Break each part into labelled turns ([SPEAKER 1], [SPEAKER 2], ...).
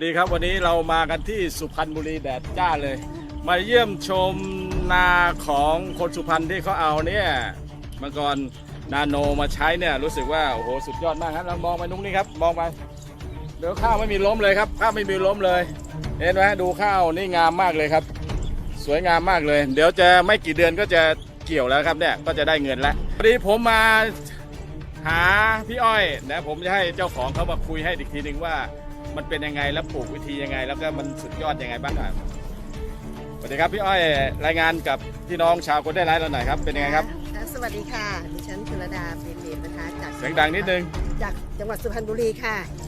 [SPEAKER 1] สดีครับวันนี้เรามากันที่สุพรรณบุรีแดดจ้าเลย มาเยี่ยมชมนาของคนสุพรรณที่เขาเอาเนี่ยมังกรนาโนมาใช้เนี่ยรู้สึกว่าโอ้โหสุดยอดมากครับเรามองไปนุ้งนี่ครับมองไปเดี๋ยวข้าวไม่มีล้มเลยครับข้าวไม่มีล้มเลยเห็นไหมดูข้าวนี่งามมากเลยครับ สวยงามมากเลย เดี๋ยวจะไม่กี่เดือนก็จะเกี่ยวแล้วครับเนี่ยก็จะได้เงินแล้ววันนี้ผมมาหาพี่อ้อยนะผมจะให้เจ้าของเขามาคุยให้อีกทีหนึ่งว่า มันเป็นยังไงแล้วปลูกวิธียังไง แล้วก็มันสุดยอดยังไงบ้างครับสวัสดีครับพี่อ้อยรายงานกับพี่น้องชาวคนได้ไลฟ์เราหน่อยครับเป็นยังไงครับ
[SPEAKER 2] ค่ะสวัสดีค่ะดิฉันชลดาเป็นเมธนะคะจาก
[SPEAKER 1] เสียงดังนิดนึง
[SPEAKER 2] จากจังหวัดสุพรรณบุรีค่ะเอ่อ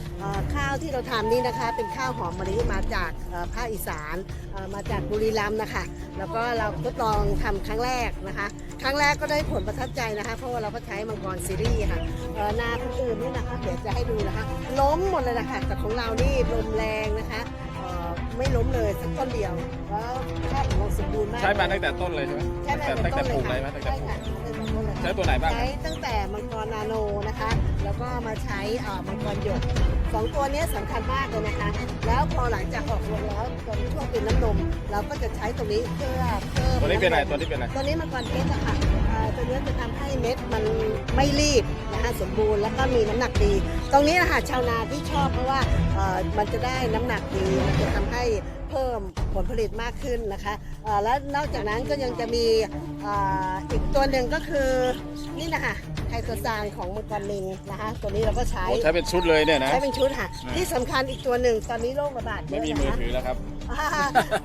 [SPEAKER 2] ข้าวที่เราทำนี่นะคะ เป็นข้าวหอมมะลิมาจากเอ่อภาคอีสานเอ่อมาจากบุรีรัมย์นะคะ แล้วก็เราทดลองทำครั้งแรกนะคะ ครั้งแรกก็ได้ผลประทับใจนะคะ เพราะว่าเราก็ใช้มังกรซีรีส์ค่ะเอ่อนาคนอื่นนี่นะคะเดี๋ยวจะให้ดูนะคะ ล้มหมดเลยนะคะแต่ของเรานี่ลมแรงนะคะเอ่อไม่ล้มเลยสักต้นเดียวแล้วข้าวของเราสมบูรณ์มาก
[SPEAKER 1] ใช้มาตั้งแต่ต้นเลยใช่ไหม
[SPEAKER 2] ใช่
[SPEAKER 1] ตั้งแต่
[SPEAKER 2] ตั้ง
[SPEAKER 1] ตั้งแต่ปลูกเลยไหม
[SPEAKER 2] ค่ะ
[SPEAKER 1] ตั้งแต่
[SPEAKER 2] ใช่
[SPEAKER 1] ปลูก
[SPEAKER 2] ค่ะตั้งแต่ต้นเลยค่ะ
[SPEAKER 1] ใช้ตัวไหนบ้าง
[SPEAKER 2] ใช้ตั้งแต่มังกรนาโนนะคะ แล้วก็มาใช้เอ่อมังกรหยกสองตัวเนี้ยสำคัญมากเลยนะคะ แล้วพอหลังจากออกรวงแล้วตอนช่วงเป็นน้ำนม เราก็จะใช้ตรงนี้เพื่อเพิ่ม
[SPEAKER 1] ตัวนี้เป็นอะไรตัวนี้เป็นอะไร
[SPEAKER 2] ตัวนี้มังกรเพชรอะค่ะเอ่อตัวนี้จะทำให้เม็ดมันไม่รีบนะคะสมบูรณ์แล้วก็มีน้ำหนักดี ตรงนี้นะคะชาวนาที่ชอบเพราะว่าเอ่อมันจะได้น้ำหนักดีมันจะทำให้เพิ่มผลผลิตมากขึ้นนะคะเอ่อแล้วนอกจากนั้นก็ยังจะมีเอ่ออีกตัวหนึ่งก็คือนี่นะคะ ไฮโตซานของมังกรลิงนะคะ ตัวนี้เราก็ใช้
[SPEAKER 1] โอ้ใช้เป็นชุดเลยเนี่ยนะ
[SPEAKER 2] ใช้เป็นชุดค่ะ
[SPEAKER 1] อ่า
[SPEAKER 2] ที่สำคัญอีกตัวหนึ่งตอนนี้โรคระบาดเย
[SPEAKER 1] ไม่
[SPEAKER 2] อะ
[SPEAKER 1] มี
[SPEAKER 2] นะ
[SPEAKER 1] มือ
[SPEAKER 2] คะ
[SPEAKER 1] ถือแล้วครับ
[SPEAKER 2] อ่า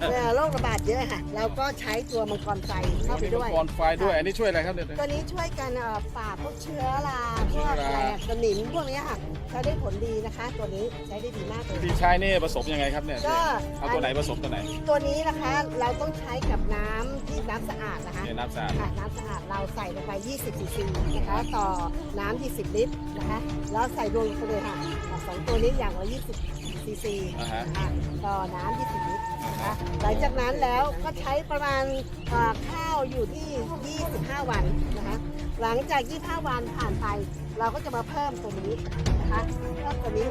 [SPEAKER 2] เนี่ยโรคระบาดเยอะค่ะ เราก็ใช้ตัวมังกรไฟเข้าไป
[SPEAKER 1] มี
[SPEAKER 2] ด้วย
[SPEAKER 1] กรไฟด้วย อันนี้ช่วยอะไรครับเนี่ย
[SPEAKER 2] ตัวนี้ช่วยกันเอ่อปราบพวกเชื้อราพวก
[SPEAKER 1] เชื้อ
[SPEAKER 2] อะไร
[SPEAKER 1] รา
[SPEAKER 2] อะ สนิมพวกเนี้ยค่ะใช้ได้ผลดีนะคะ ตัวนี้ใช้ได้ดีมากเลย
[SPEAKER 1] วิธีใช้นี่ผสมยังไงครับเนี่ย
[SPEAKER 2] ก็
[SPEAKER 1] เอาตัวไหนผสมตัวไหน
[SPEAKER 2] ตัวนี้นะคะเราต้องใช้กับน้ำที่น้ำสะอาดนะคะ
[SPEAKER 1] เนี่ยน้ำสะอาด
[SPEAKER 2] ค่ะน้ำสะอาดเราใส่ลงไป 20ซีซีนะคะต่อน้ำ20 ลิตรนะคะแล้วใส่รวมลงไปเลยค่ะสองตัวนี้อย่างละ20ซีซี
[SPEAKER 1] อ่าฮะ
[SPEAKER 2] นะคะต่อน้ำ20 ลิตรนะคะ หลังจากนั้นแล้วก็ใช้ประมาณเอ่อข้าวอยู่ที่ 25 วันนะคะ หลังจาก 25 วันผ่านไป เราก็จะมาเพิ่มตัวนี้นะคะเพิ่มตัวนี้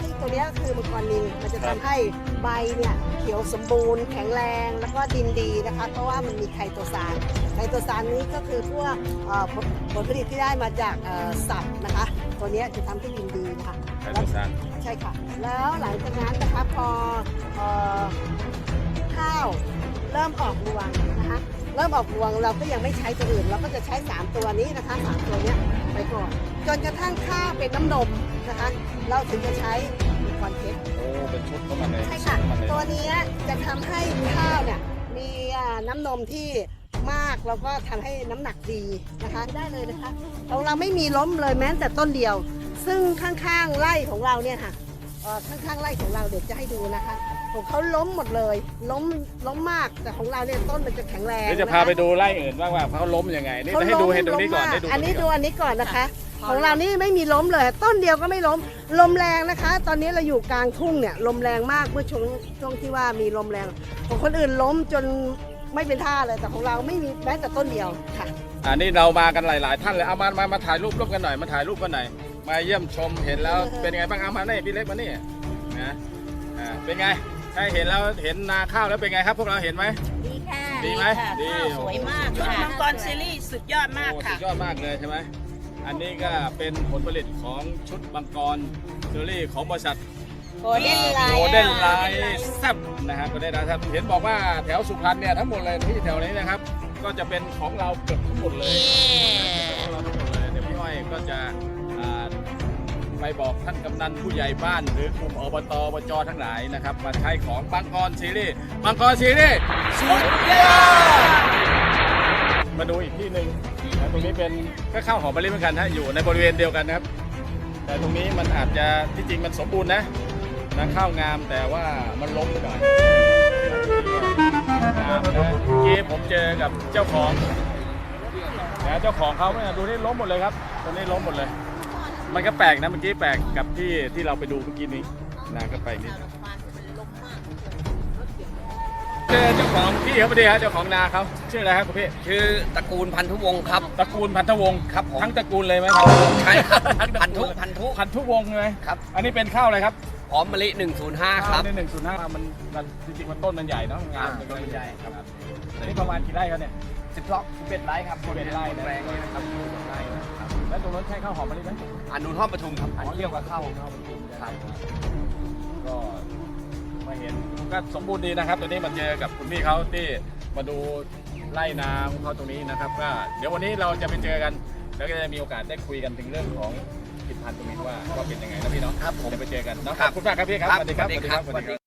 [SPEAKER 2] ซึ่งตัวนี้ก็คือมังกรนิงมันจะทำให้ใบเนี่ยเขียวสมบูรณ์แข็งแรงแล้วก็ดินดีนะคะ เพราะว่ามันมีไคโตซานไคโตซานนี้ก็คือพวกเอ่อผลผลผลิตที่ได้มาจากเอ่อสัตว์นะคะ ตัวเนี้ยจะทำให้ดินดีนะคะ
[SPEAKER 1] ไคโตซาน
[SPEAKER 2] ใช่ค่ะ แล้วหลังจากนั้นนะคะพอเอ่อ ข้าว เริ่มออกรวงนะคะเริ่มออกรวงเราก็ยังไม่ใช้ตัวอื่น เราก็จะใช้ 3 ตัวนี้นะคะสามตัวเนี้ยไปก่อนจนกระทั่งข้าวเป็นน้ำนมนะคะ เราถึงจะใช้คอนเทส
[SPEAKER 1] โอ้เป็นชุดเข้ามาเลย
[SPEAKER 2] ใช่ค่ะ
[SPEAKER 1] เข้ามาเลย
[SPEAKER 2] ตัวเนี้ยจะทำให้ข้าวเนี่ยมีอ่าน้ำนมที่มากแล้วก็ทำให้น้ำหนักดีนะคะได้เลยนะคะของเราไม่มีล้มเลยแม้แต่ต้นเดียว ซึ่งข้างๆไร่ของเราเนี่ยค่ะเอ่อข้างๆไร่ของเราเดี๋ยวจะให้ดูนะคะ ของเขาล้มหมดเลย ล้มล้มมากแต่ของเราเนี่ยต้นมันจะแข็งแรง
[SPEAKER 1] เดี๋ยวจะ
[SPEAKER 2] นค
[SPEAKER 1] พาไปดูไร่อื่นบ้างว่าเขาล้มยังไงนี่
[SPEAKER 2] เขา
[SPEAKER 1] ให้ดู
[SPEAKER 2] ล้ม
[SPEAKER 1] ให้ดูนี้ก่อน
[SPEAKER 2] ล้ม
[SPEAKER 1] ให้ดู
[SPEAKER 2] อันนี้
[SPEAKER 1] ก่
[SPEAKER 2] ดูอันนี้ก่อนนะคะ ของเรานี่ไม่มีล้มเลย ต้นเดียวก็ไม่ล้ม ลมแรงนะคะ ตอนนี้เราอยู่กลางทุ่งเนี่ยลมแรงมากเมื่อช่วงช่วงที่ว่ามีลมแรง ของคนอื่นล้มจนไม่เป็นท่าเลยแต่ของเราไม่มีแม้แต่ต้นเดียวค่ะ
[SPEAKER 1] อันนี้เรามากันหลาย ๆ ท่านเลยเอามามามาถ่ายรูปร่วมกันหน่อยมาถ่ายรูปกันหน่อยมาเยี่ยมชมเห็นแล้วเป็นไงบ้างเอามานี่พี่เล็กมานี่นะอ่าเป็นไง ใช่เห็นแล้วเห็นนาข้าวแล้วเป็นไงครับ พวกเราเห็นไหม
[SPEAKER 3] ดีค่ะ
[SPEAKER 1] ดีไหม
[SPEAKER 3] ค่ะ
[SPEAKER 1] ดี
[SPEAKER 3] ข้าวสวยมากชุดมังกรซีรีส์สุดยอดมาก
[SPEAKER 1] โอ้สุ
[SPEAKER 3] ค่ะ
[SPEAKER 1] ดยอดมากเลยใช่ไหมอันนี้ก็เป็นผลผลิตของชุดบังกรเชอรี่ของบริษัท
[SPEAKER 3] โกลเด้นไลน์
[SPEAKER 1] โกลเด้นไลน์แซบนะครับโกลเด้นไลน์แซบเห็นบอกว่าแถวสุพรรณเนี่ยทั้งหมดเลยที่แถวนี้นะครับ ก็จะเป็นของเราเกือบทั้งหมดเลย ของเราทั้งหมดเลยเดี๋ยวพี่อ้อยก็จะอ่าไป บอกท่านกำนันผู้ใหญ่บ้านหรือกลุ่มอบตอบจทั้งหลายนะครับ มาใช้ของบางกรซีรีส์บางกรซีรีส์สุดยอดมาดูอีกที่หนึ่งนะตรงนี้เป็นก็ข้าวหอมมะลิเหมือนกันฮะอยู่ในบริเวณเดียวกันนะครับ แต่ตรงนี้มันอาจจะที่จริงมันสมบูรณ์นะนะข้าวงามแต่ว่ามันล้มไปหน่อยงามนเมื่อกี้ผมเจอกับเจ้าของนะเจ้าของเขาเนี่ยดูนี่ล้มหมดเลยครับตรงนี้ล้มหมดเลย มันก็แปลกนะเมื่อกี้แปลกกับที่ที่เราไปดูเมื่อกี้นี้นะก็ไปนิดเจอเจ้าของพี่เขาพอดีครับเจ้าของนาเขาชื่ออะไรครับคุณพี่
[SPEAKER 4] ชื่อตระกูลพันธุวงศ์ครับ
[SPEAKER 1] ตระกูลพันธวงศ์
[SPEAKER 4] ครับผม
[SPEAKER 1] ทั้งตระกูลเลยไหมครับ
[SPEAKER 4] ใช่ครับ
[SPEAKER 1] ทั้งตระ
[SPEAKER 4] พันธุ
[SPEAKER 1] กูล
[SPEAKER 4] พันธุ
[SPEAKER 1] พันธุวงศ์เลย
[SPEAKER 4] ครับ
[SPEAKER 1] อันนี้เป็นข้าวอะไรครับ
[SPEAKER 4] พร้อมมะลิ 105 ครับ
[SPEAKER 1] ในหนึ่งศูนย์ห้ามันมันจริงๆมันต้นมันใหญ่เนาะงานมันก็
[SPEAKER 4] ต้นใหญ่ครับ
[SPEAKER 1] นี่ประมาณกี่ไร่ครับเนี่ย
[SPEAKER 4] 12 11ไร่ครับ
[SPEAKER 1] สิบเอ็ดไร่นะ
[SPEAKER 4] แปลงนี้นะครับ
[SPEAKER 1] ไร่นะครับ แล้วตรงนั้นใช่ข้าวหอมมะลิไหม
[SPEAKER 4] อนุท่อมปทุมครับ
[SPEAKER 1] อ๋อเรียกว่าข้าวข้าวมันตุนครับก็มาเห็นก็สมบูรณ์ดีนะครับตอนนี้มาเจอกับคุณพี่เขาที่มาดูไร่นาของเขาตรงนี้นะครับก็เดี๋ยววันนี้เราจะไปเจอกัน แล้วก็จะมีโอกาสได้คุยกันถึงเรื่องของผลิตภัณฑ์ตรงนี้ว่าว่าเป็นยังไงนะพี่เนาะ
[SPEAKER 4] ครับผม
[SPEAKER 1] จะไปเจอกันเนาะ
[SPEAKER 4] ครั
[SPEAKER 1] ขอบบคุณมากครับพี่ครับ
[SPEAKER 4] ครับ
[SPEAKER 1] สวัสดีครับ
[SPEAKER 4] สวัสดีครับ
[SPEAKER 1] สวัสดีครับ